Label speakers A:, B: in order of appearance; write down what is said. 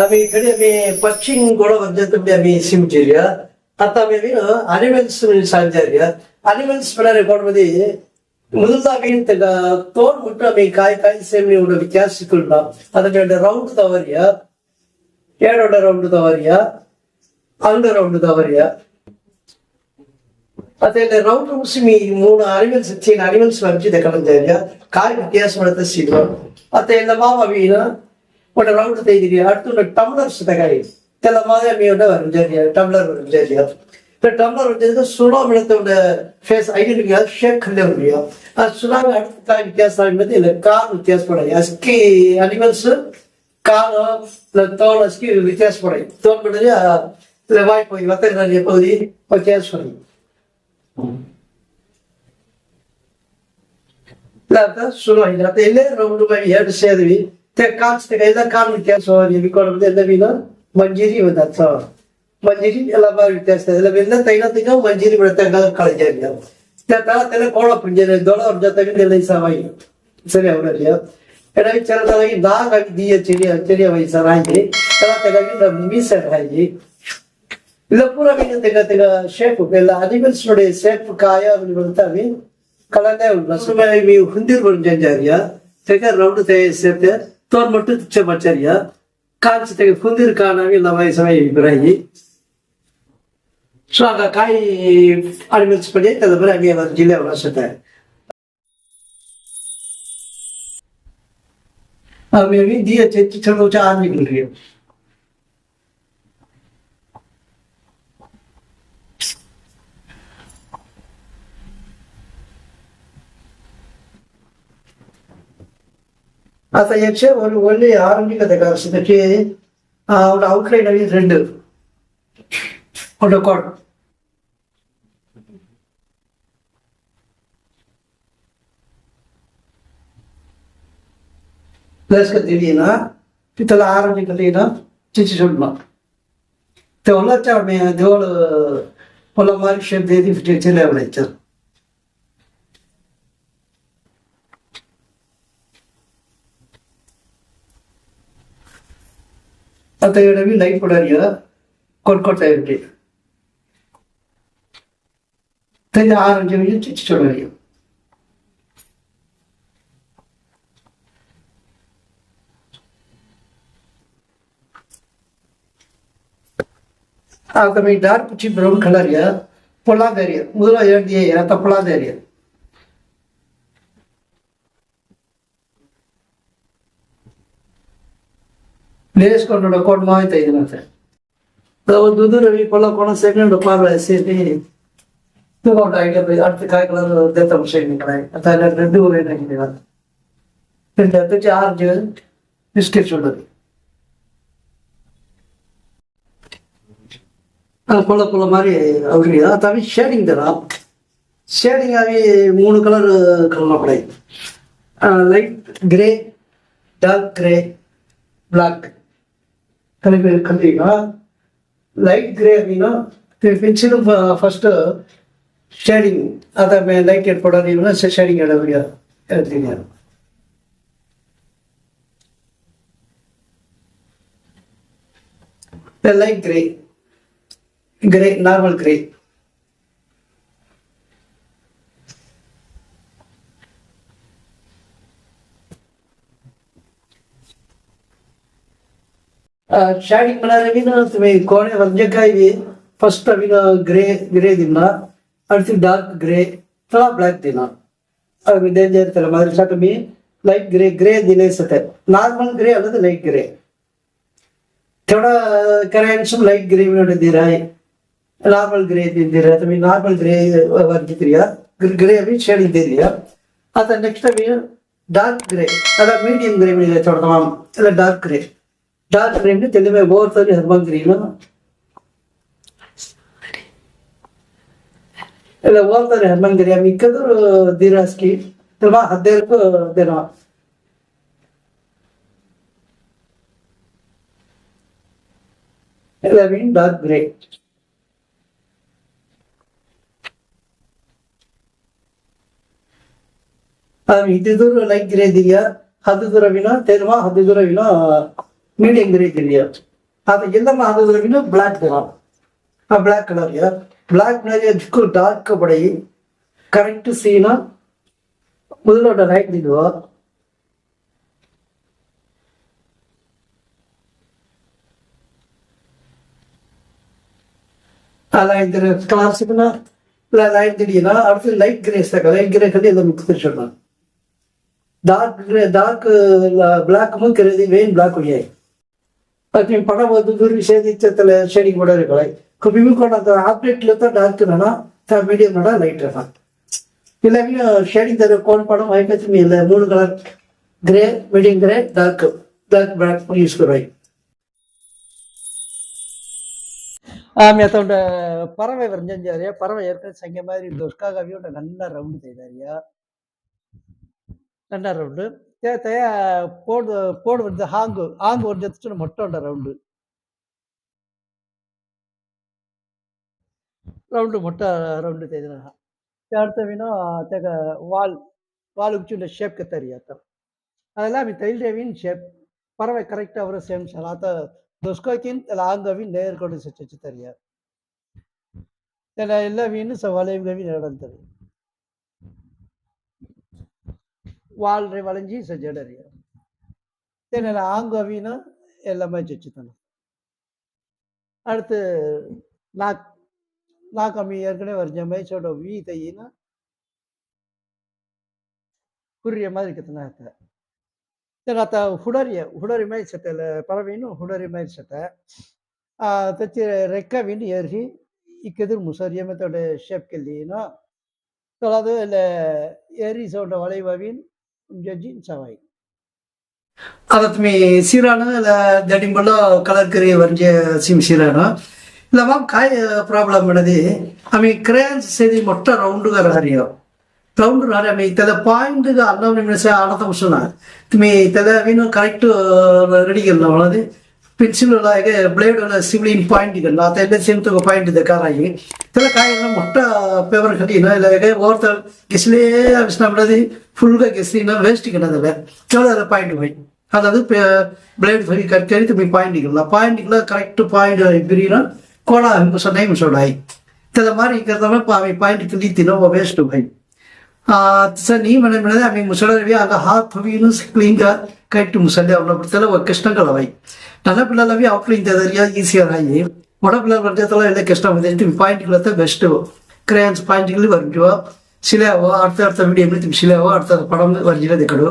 A: आम्ही इकडे आम्ही पश्चिम गोळा तुम्ही आम्ही सिमचेरिया आता आम्ही अनिमल्स सांगितल्या अनिमल्स म्हणा रेकॉर्ड मध्ये முதல்ல வீட்டுல தோல் விட்டு அவை காய் காய் சேமியோட வித்தியாசிக்கலாம் அதோட ரவுண்டு தவறியா ஏழோட ரவுண்டு தவறியா அங்க ரவுண்டு தவறியா ಅದೇ ರೌಂಡ್ ರೂಮ್ಸ್ ಮೀ ಮೂರು ಅನಿಮಲ್ಸ್ ಚೀನ ಅನಿಮಲ್ಸ್ ವಂಚಿತ ಕಳಂಜಾರ್ಯ ಕಾಯಿ ವ್ಯತ್ಯಾಸ ಮಾಡುತ್ತೆ ಸಿಗುವ ಮತ್ತೆ ಎಲ್ಲ ಮಾವ ಮೀನ ಒಟ್ಟ ರೌಂಡ್ ತೆಗೆದಿರಿ அடுத்து ಟಮ್ಲರ್ಸ್ ತಗಾಯಿ ಎಲ್ಲ ಮಾವ ಮೀನ ವಂಜಾರ್ಯ ಟಮ್ಲರ್ ವಂಜಾರ್ಯ டம்ளர் வச்சதுக்கு சுனாமினத்தோட ஃபேஸ் ஐடென்டிஃபை ஷேக் கல்லே முடியும் சுனாமி அடுத்த காய் வித்தியாசம் என்பது இல்லை கால் வித்தியாசப்படாது அஸ்கி அனிமல்ஸ் காலம் இல்லை தோல் அஸ்கி வித்தியாசப்படாது தோல் பண்ணது இல்லை வாய்ப்பு வெத்தனாரிய பகுதி வித்தியாசப்படும் ಇಲ್ಲಾಂತ ಶುರು ಆಗಿದೆ ಮತ್ತೆ ಎಲ್ಲೇ ರೌಂಡ್ ಬೈ ಎರಡು ते कांच ते एकदा कान विट्यास विकोड मध्ये एकदा बिना मंजिरी म्हणतात सो मंजिरी ಎಲ್ಲ ಬಾರಿ ವ್ಯತ್ಯಾಸ ಎಲ್ಲ ಬೆಂದ ತೈಲ ತಿಂಗ ಮಂಜಿರಿ ಬಿಡತಂಗ ಕಳಜ ಇಲ್ಲ ತಲ ತಲೆ ಕೋಳ ಪಂಜರ ದೊಡ್ಡವ್ರ ಜೊತೆಗೆ ನೆಲೆ ಸವಾಯಿ ಸರಿ ಅವರಲ್ಲಿ ಎಡವಿ ಚರದಾಗಿ ನಾಗಾಗಿ ದೀಯ ಚಿಡಿ ಅಚ್ಚರಿಯ ವಯಸ್ಸರಾಗಿ ತಲ ತೆಗಾಗಿ ನಮ್ಮ ಮೀಸರಾಗಿ ಇಲ್ಲ ಪೂರ ಮೀನು ತೆಗ ತೆಗ ಶೇಪ್ ಎಲ್ಲ ಅನಿಮಲ್ಸ್ ನೋಡಿ ಶೇಪ್ ಕಾಯ ಅವನು ಬರ್ತಾವೆ ಕಳಲೆ ಉಂಟು ಸುಮ್ಮನೆ ಹೊಂದಿರ್ಬೋದು ಜಂಜಾರಿಯ ತೆಗ ರೌಂಡ್ ತೆಗೆ ಸೇರ್ತೆ ಮಟ್ಟು ತುಚ್ಚ ಬಚ್ಚಾರಿಯ ಕಾಂಚಿ ತೆಗೆ ಹುಂದಿರ್ ಕಾಣಾವಿ ಇಲ್ಲ ವಯಸ್ಸವೇ ಇಬ್ರಾಹಿ ಸೊ ಆಗ ಕಾಯಿ ಅನಿಮಲ್ಸ್ ಪಡಿ ತದ ಬರ ಅವಿ ಅವರ ಜಿಲ್ಲೆ ಅವಶ್ಯಕತೆ ಅವಿ ದಿಯ ಚೆಚ್ಚಿ ಚಲೋ ಚಾ as I had shared only, only harmonic the graphs, the tree, uh, the outline is rendered on the chord. ಪ್ಲೇಸ್ಗೆ ತಿಳಿಯಿನ ಪಿತ್ತಲ ಆರಂಭಿ ಕಲಿಯಿನ ಚಿಚ್ಚಿ ಸುಡ್ಮ ತೆ ಒಲ್ಲ ದೇವಳು ಒಲ್ಲ ಮಾರಿ ಶೇಪ್ ದೇದಿ ಚಿಲ್ಲ ಅವಳು ಹೆಚ್ಚರು ಅಂತ ಹೇಳಿ ಲೈಟ್ ಕೊಡೋರಿಗೆ ಕೊಡ್ಕೊಡ್ತಾ ಇರ್ತೀವಿ ತೆಗೆ ಆರೋಗ್ಯವಿಗೆ ಚುಚ್ಚೋಡೋರಿಗೆ ಆ ಕಮ್ಮಿ ಡಾರ್ಕ್ ಪುಚ್ಚಿ ಬ್ರೌನ್ ಕಲರ್ ಪೊಳ್ಳಾದೇರಿಯ ಮೊದಲ ಹೇಳ್ತೀಯ ಏನಂತ ಪೊಳ್ಳಾದೇರಿಯ ನಿರೀಶ್ಕೊಂಡು ನಡ್ಕೊಂಡು ಮಾಯ್ತಾ ಇದನ್ನಂತೆ ಒಂದು ಉದುರು ಪಲ್ಲ ಕೊನ ಸೆಕೆಂಡ್ ಪಾರ್ಲ ಸೇರಿ ತಗೊಂಡು ಆಗಿದೆ ಅರ್ಥ ಕಾಯಿಗಳ ದೇತ ವಿಷಯಗಳ ಅದೆಲ್ಲ ರೆಡ್ ಊರು ಏನಾಗಿದೆ ரெண்டு இடத்து சார்ஜ் பிஸ்கெட் சொல்றது. அது போல போல மாதிரி அவரு அதாவது ஷேடிங் தரான் ஷேடிங்காகவே மூணு colour கலனப்படை light grey dark grey black కలిపి కలిపిగా ಲೈಟ್ ಗ್ರೇ ಮೀನು ಪೆನ್ಸಿಲ್ ಫಸ್ಟ್ ಶೇಡಿಂಗ್ ಅದ ಮೇಲೆ ಲೈಟ್ ಇಟ್ಕೊಡೋದು ಇವನ್ನ ಶೇಡಿಂಗ್ ಹೇಳೋದು ಹೇಳ್ತೀನಿ ನಾನು light grey grey normal grey shorting ಮಾಡಿದ್ರೆ ವಿನ ಕೋಣೆ ವರ್ಜಕಾಯಿ ಫಸ್ಟ್ ಅವಿನ ಗ್ರೇ ಗ್ರೇ ದಿನ அடுத்து டார்க் கிரே தலா பிளாக் தினா அது டேஞ்சர் தலை மாதிரி சாட்டமி லைட் கிரே கிரே தினே சத்தை நார்மல் கிரே அல்லது லைட் கிரே தோட கரையன்ஸும் லைட் கிரே வினோட தீராய் நார்மல் கிரே தீரா தம்பி நார்மல் கிரே வரைஞ்சி தெரியா கிரே அப்படி ஷேடிங் தெரியா அதை நெக்ஸ்ட் அப்படி டார்க் கிரே அதான் மீடியம் கிரே வெளியில் தொடரலாம் இல்லை டார்க் கிரே డాక్టర్ తెలియ ఓర్తో హనుమంతుడినా ಇಲ್ಲ ಹೋಗ್ತಾರೆ ಹನುಮಂಗಿರಿಯ ಮಿಕ್ಕದ್ರು ದೀರಾಸ್ಕಿ ಅಲ್ವಾ ಹದಿನೈದು ದಿನ ಇಲ್ಲ ಮೀನ್ ಡಾಕ್ ಗ್ರೇ ಇದ್ದಿದ್ರು ಲೈಕ್ ಗ್ರೇ ದಿಯ ಹದಿದುರವಿನ ತೆಲ್ವಾ ಹದಿದುರವಿನ மீடியம் கிரே தெரியா அது எல்லாம் அது வந்து black colour black colour black நிறைய டார்க் படை. கரெக்ட் சீனா முதலோட ரைட் நிடுவா லைன் தெரியும் கிளாசிக்னா இல்லை லைன் தெரியும்னா அடுத்து லைட் கிரேஸ் லைட் கிரே கட்டி இதை மிக்ஸ் பண்ணி சொல்லலாம் டார்க் கிரே டார்க் பிளாக்கும் கிரேதி வெயின் பிளாக் ஒழியாய் ನೀವು ಪಣ ಬಂದು ನಿಷೇಧಿಸುತ್ತಲೇ ಶೇಡಿಗೆ ಬಿಡೋರುಗಳೇ ಕುಬಿಮಿಕೊಂಡು ಅಂತ ಆಪ್ರೇಟ್ಲತ್ತ ಡಾರ್ಕ್ ನಣ ಮೀಡಿಯಂ ನಡ ಲೈಟ್ ರಣ ಇಲ್ಲಾಗ್ಲೂ ಶೇಡಿಂಗ್ ತರ ಕೋನ್ ಪಣ ವೈಕತ್ಮಿ ಇಲ್ಲ ಮೂರು colour grey medium grey dark dark black ಯೂಸ್ಕೊರೋಯ್ ಮೆತ್ತೊಂಡ ಪರವೆ ವರ್ಜಂಜಾರಿಯ ಪರವೆ ಏರ್ಕಡೆ ಸಂಖ್ಯೆ ಮಾದರಿ ದೊಷ್ಕಾಗವಿ ಉಂಟ ನನ್ನ ರೌಂಡ್ ತೆಗೆದಾರಿಯ ನನ್ನ ರೌಂಡ್ ತಯ ಪೋಡ್ ಪೋಡ್ ಹೊಡೆದ ಹಾಂಗು ಹಾಂಗು ಹೊಡೆದಷ್ಟು ಮೊಟ್ಟೊಂಡ ರೌಂಡು ರೌಂಡು ಮೊಟ್ಟ ರೌಂಡು ತೆಗೆದ ತೇಡ್ತವಿನೋ ತೆಗ ವಾಲ್ ವಾಲ್ ಉಚ್ಚುಂಡ ಶೇಪ್ ಕತ್ತರಿ ಆತ ಅದೆಲ್ಲ ಮಿ ತೈಲ್ದೇವಿನ ಶೇಪ್ ಪರವಾಗಿ ಕರೆಕ್ಟ್ ಅವರ ಸೇಮ್ ಶಾಲ ಆತ ದೊಸ್ಕೋಕಿಂತ ಲಾಂಗವಿನ ನೇರ್ಕೊಂಡು ಸಚ್ಚು ತರಿಯ ಎಲ್ಲ ಎಲ್ಲವಿನ ಸವಾಲೇವಿನ ಎರಡಂತಾರೆ వాళ్ళ வளைஞ்சி చేసేసాడు தெரியல ஆங்கு அவினா எல்லாமே செச்சு தானே அடுத்து நா லாக் அம்மி ஏற்கனவே வரைஞ்ச மாதிரி சொல்ற வி தையினா குறிய மாதிரி கத்தனா இருக்க சரி அத்த ஹுடரிய ஹுடரி மாதிரி சத்தையில் பறவைனும் ஹுடரி மாதிரி சத்தை தச்சு ரெக்க விண்டு ஏறி இக்கெதிர் முசரியமத்தோட ஷேப் கெல்லினா சொல்லாது இல்லை ஏரி சொல்ற வளைவாவின் judging survive. අරත් මේ සිරාන දැඩිම්බල කලර් කරේ වර්ජය සිම් සිරාන ලවම් කාය ප්‍රාබ්ලම් වනදී අම ක්‍රයන්ස් සෙදි මොට්ට රවුන්ඩු කර හරියෝ රවුන්ඩු හරම ඉතද පායින්ටක අන්නම් නිමස අනත උසුනා මේ ඉතද වෙන කරෙක්ට ரெடி කරන්න වලදී ಪೆನ್ಸಿಲುಲಾಗ ಬ್ಲೇಡ್ ಸಿವ್ಲಿನ್ ಪಾಯಿಂಟ್ಗಳು ಆತ ಸಿಮ್ ತಗೋ ಪಾಯಿಂಟ್ ಇದೆ ಕಾರಾಗಿ. ತಲೆ ಕಾಯಿನ ಮೊಟ್ಟ ಪೇಪರ್ ಕಟ್ಟಿನ ಇಲ್ಲಾಗ ಓರ್ತ ಗೆಸ್ಲೇ ಅವಿಸ್ನ ಬಿಡೋದು ಫುಲ್ಗ ಗೆಸ್ಲಿನ ವೇಸ್ಟ್ ಗಿಡದಲ್ಲ ಚಲೋ ಪಾಯಿಂಟ್ ಹೋಯ್ அதாவது பிளேட் ஃபரி கறி திரும்பி பாயிண்ட்டுக்கலாம் பாயிண்ட்டுக்கெல்லாம் கரெக்டு பாயிண்ட் பிரியினா கோலா இப்போ சொன்னாய் சொல்லாய் இந்த மாதிரி இருக்கிறதால இப்போ அவன் பாயிண்ட் கிள்ளி தினம் வேஸ்ட்டு பாய் சார் நீ மனம் பண்ணது அவன் சொல்லவே அங்கே ஹாத் ஃபவின்னு கிளீங்காக కట్టి ఉన్న పిల్లలు ఒక కృష్ణం కలవాయి నల్ల పిల్లలవి ఆఫ్లైన్ చదివిగా ఈజీగా రాయి మొడ పిల్లలు పరిచయతలో వెళ్ళే కృష్ణం ఇదంటే పాయింట్కి వెళ్తే బెస్ట్ క్రయాన్స్ పాయింట్కి వెళ్ళి వరించువో శిలావో అర్థ అర్థ వీడియో ఎమ్మెల్యే శిలావో అర్థ పడం వరించలేదు ఇక్కడ